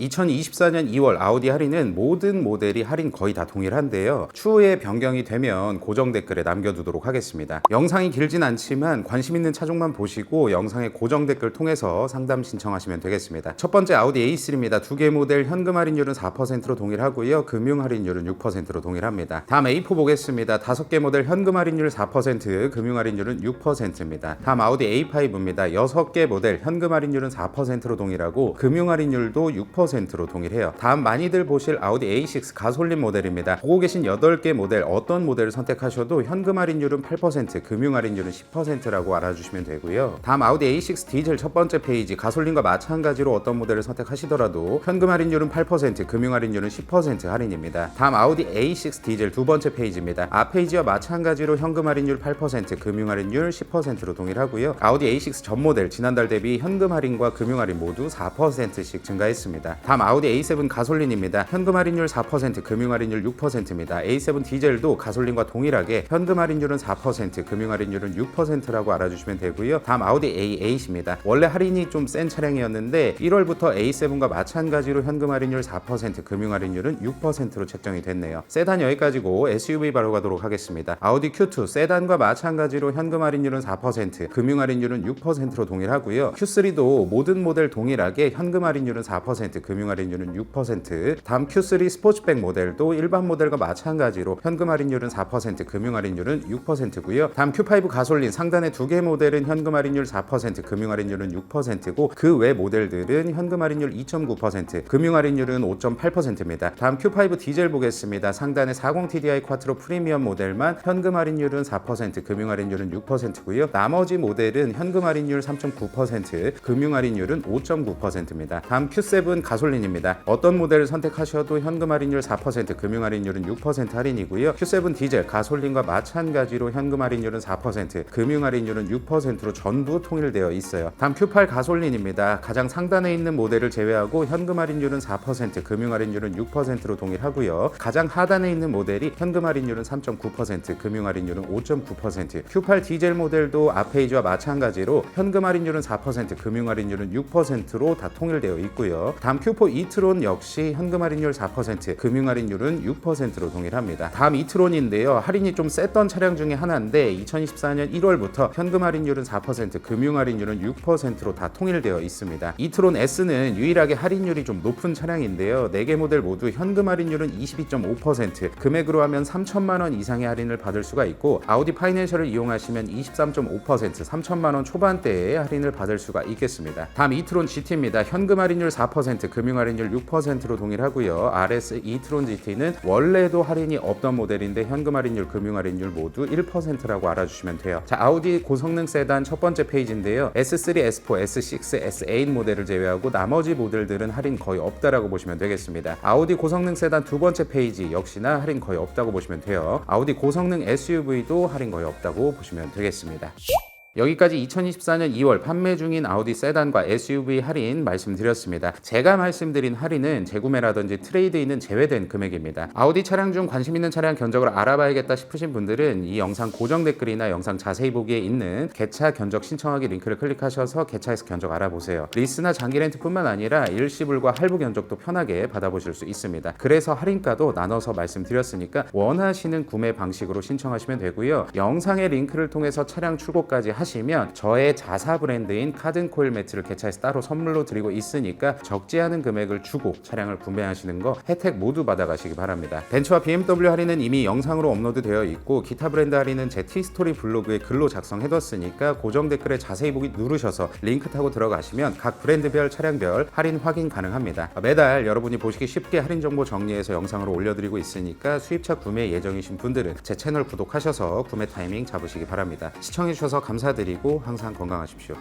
2024년 2월 아우디 할인은 모든 모델이 할인 거의 다 동일한데요. 추후에 변경이 되면 고정 댓글에 남겨두도록 하겠습니다. 영상이 길진 않지만 관심 있는 차종만 보시고 영상의 고정 댓글 통해서 상담 신청하시면 되겠습니다. 첫 번째 아우디 A3입니다. 두 개 모델 현금 할인율은 4%로 동일하고요. 금융 할인율은 6%로 동일합니다. 다음 A4 보겠습니다. 다섯 개 모델 현금 할인율 4%, 금융 할인율은 6%입니다. 다음 아우디 A5입니다. 여섯 개 모델 현금 할인율은 4%로 동일하고 금융 할인율도 6%로 동일해요. 다음 많이들 보실 아우디 A6 가솔린 모델입니다. 보고 계신 8개 모델 어떤 모델을 선택하셔도 현금 할인율은 8%, 금융 할인율은 10%라고 알아주시면 되고요. 다음 아우디 A6 디젤 첫 번째 페이지 가솔린과 마찬가지로 어떤 모델을 선택하시더라도 현금 할인율은 8%, 금융 할인율은 10% 할인입니다. 다음 아우디 A6 디젤 두 번째 페이지입니다. 앞 페이지와 마찬가지로 현금 할인율 8%, 금융 할인율 10%로 동일하고요. 아우디 A6 전 모델 지난달 대비 현금 할인과 금융 할인 모두 4%씩 증가했습니다. 다음 아우디 A7 가솔린입니다. 현금 할인율 4%, 금융 할인율 6%입니다. A7 디젤도 가솔린과 동일하게 현금 할인율은 4%, 금융 할인율은 6%라고 알아주시면 되고요. 다음 아우디 A8입니다. 원래 할인이 좀 센 차량이었는데 1월부터 A7과 마찬가지로 현금 할인율 4%, 금융 할인율은 6%로 책정이 됐네요. 세단 여기까지고 SUV 바로 가도록 하겠습니다. 아우디 Q2 세단과 마찬가지로 현금 할인율은 4%, 금융 할인율은 6%로 동일하고요. Q3도 모든 모델 동일하게 현금 할인율은 4%, 금융 할인율은 6%. 다음 Q3 스포츠백 모델도 일반 모델과 마찬가지로 현금 할인율은 4%, 금융 할인율은 6%고요. 다음 Q5 가솔린 상단의 두 개 모델은 현금 할인율 4%, 금융 할인율은 6%고 그 외 모델들은 현금 할인율 2.9%, 금융 할인율은 5.8%입니다. 다음 Q5 디젤 보겠습니다. 상단의 40 TDI 쿼트로 프리미엄 모델만 현금 할인율은 4%, 금융 할인율은 6%고요. 나머지 모델은 현금 할인율 3.9%, 금융 할인율은 5.9%입니다. 다음 Q7 가 솔린입니다. 어떤 모델을 선택하셔도 현금 할인율 4%, 금융 할인율은 6% 할인이고요. Q7 디젤 가솔린과 마찬가지로 현금 할인율은 4%, 금융 할인율은 6%로 전부 통일되어 있어요. 다음 Q8 가솔린입니다. 가장 상단에 있는 모델을 제외하고 현금 할인율은 4%, 금융 할인율은 6%로 동일하고요. 가장 하단에 있는 모델이 현금 할인율은 3.9%, 금융 할인율은 5.9%. Q8 디젤 모델도 앞 페이지와 마찬가지로 현금 할인율은 4%, 금융 할인율은 6%로 다 통일되어 있고요. 다음 Q4 이트론 역시 현금 할인율 4%, 금융 할인율은 6%로 동일합니다. 다음 이트론인데요. 할인이 좀 셌던 차량 중에 하나인데 2024년 1월부터 현금 할인율은 4%, 금융 할인율은 6%로 다 통일되어 있습니다. 이트론 S는 유일하게 할인율이 좀 높은 차량인데요. 4개 모델 모두 현금 할인율은 22.5%, 금액으로 하면 3천만 원 이상의 할인을 받을 수가 있고 아우디 파이낸셜을 이용하시면 23.5%, 3천만 원 초반대의 할인을 받을 수가 있겠습니다. 다음 이트론 GT입니다. 현금 할인율 4%, 금융 할인율 6%로 동일하고요. RS 이트론 GT는 원래도 할인이 없던 모델인데 현금 할인율, 금융 할인율 모두 1%라고 알아주시면 돼요. 자, 아우디 고성능 세단 첫 번째 페이지인데요. S3, S4, S6, S8 모델을 제외하고 나머지 모델들은 할인 거의 없다라고 보시면 되겠습니다. 아우디 고성능 세단 두 번째 페이지 역시나 할인 거의 없다고 보시면 돼요. 아우디 고성능 SUV도 할인 거의 없다고 보시면 되겠습니다. 여기까지 2024년 2월 판매 중인 아우디 세단과 SUV 할인 말씀드렸습니다. 제가 말씀드린 할인은 재구매라든지 트레이드인은 제외된 금액입니다. 아우디 차량 중 관심 있는 차량 견적을 알아봐야겠다 싶으신 분들은 이 영상 고정 댓글이나 영상 자세히 보기에 있는 개차 견적 신청하기 링크를 클릭하셔서 개차에서 견적 알아보세요. 리스나 장기 렌트뿐만 아니라 일시불과 할부 견적도 편하게 받아보실 수 있습니다. 그래서 할인가도 나눠서 말씀드렸으니까 원하시는 구매 방식으로 신청하시면 되고요. 영상의 링크를 통해서 차량 출고까지 하시 면 저의 자사 브랜드인 카든코일 매트를 개차에서 따로 선물로 드리고 있으니까 적지 않은 금액을 주고 차량을 구매하시는 거 혜택 모두 받아가시기 바랍니다. 벤츠와 BMW 할인은 이미 영상으로 업로드 되어 있고 기타 브랜드 할인은 제 티스토리 블로그에 글로 작성해뒀으니까 고정 댓글에 자세히 보기 누르셔서 링크 타고 들어가시면 각 브랜드별 차량별 할인 확인 가능합니다. 매달 여러분이 보시기 쉽게 할인 정보 정리해서 영상으로 올려드리고 있으니까 수입차 구매 예정이신 분들은 제 채널 구독하셔서 구매 타이밍 잡으시기 바랍니다. 시청해주셔서 감사 드리고 항상 건강하십시오.